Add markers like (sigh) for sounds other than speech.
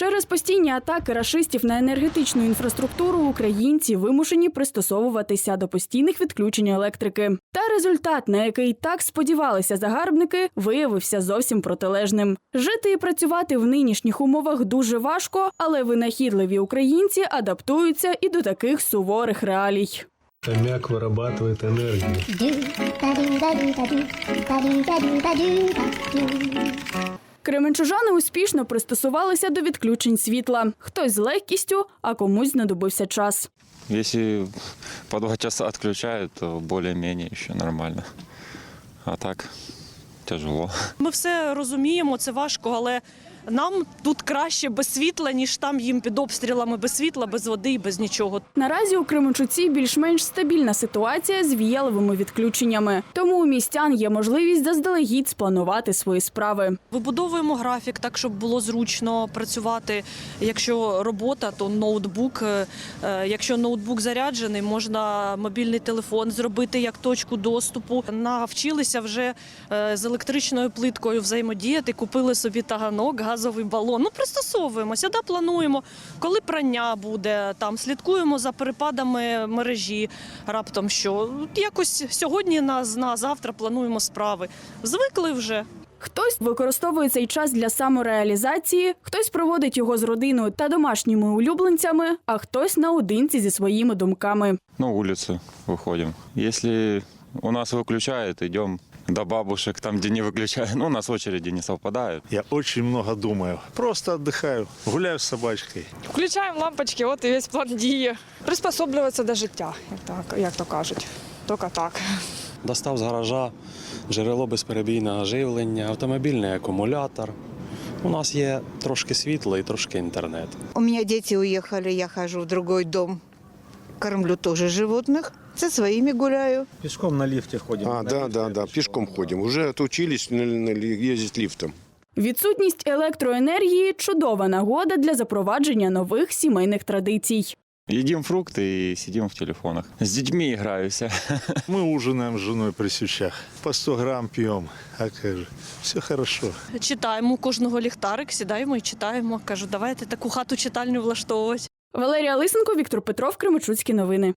Через постійні атаки рашистів на енергетичну інфраструктуру українці вимушені пристосовуватися до постійних відключень електрики. Та результат, на який так сподівалися загарбники, виявився зовсім протилежним. Жити і працювати в нинішніх умовах дуже важко, але винахідливі українці адаптуються і до таких суворих реалій. Хомяк вырабатывает энергию. Кременчужани успішно пристосувалися до відключень світла. Хтось з легкістю, а комусь знадобився час. Якщо по два часа відключають, то більш-менш ще нормально. А так тяжело. Ми все розуміємо, це важко, але нам тут краще без світла, ніж там їм під обстрілами без світла, без води і без нічого. Наразі у Кременчуці більш-менш стабільна ситуація з віяловими відключеннями. Тому у містян є можливість заздалегідь спланувати свої справи. Вибудовуємо графік так, щоб було зручно працювати. Якщо робота, то ноутбук. Е, е, Якщо ноутбук заряджений, можна мобільний телефон зробити як точку доступу. Навчилися вже е, з електричною плиткою взаємодіяти. Купили собі таганок, газовий балон. Ну пристосовуємося, да, плануємо, коли прання буде. Там слідкуємо за перепадами мережі. Раптом що якось сьогодні на, на завтра плануємо справи. Звикли вже. Хтось використовує цей час для самореалізації, хтось проводить його з родиною та домашніми улюбленцями, а хтось наодинці зі своїми думками. На улицу выходим. Если у нас выключают, идем до бабушек, там, где не выключают. Ну, у нас очереди не совпадают. Я очень много думаю. Просто отдыхаю, гуляю с собачкой. Включаємо лампочки, от і весь план дії. Приспособлюватися до життя, як, так, як то кажуть. Тільки так. Достав з гаража джерело безперебійного живлення, автомобільний акумулятор. У нас є трошки світла і трошки інтернет. У меня дети уехали, я хожу в другой дом. Кормлю тоже животных. Со своими гуляю. Пешком на лифте ходим. А, На да, лифте да, да, пешком ходим. Уже отучились на- на- ездить лифтом. Відсутність електроенергії чудова нагода для запровадження нових сімейних традицій. Едим фрукты и сидим в телефонах. С детьми играюсь. (laughs) Мы ужинаем с женой при свечах. По 100 грамм пьем. А как же, все хорошо. Читаємо у кожного ліхтарик, сідаємо і читаємо. Кажу, давайте таку хату читальню влаштовувати. Валерія Лисенко, Віктор Петров, Кременчуцькі новини.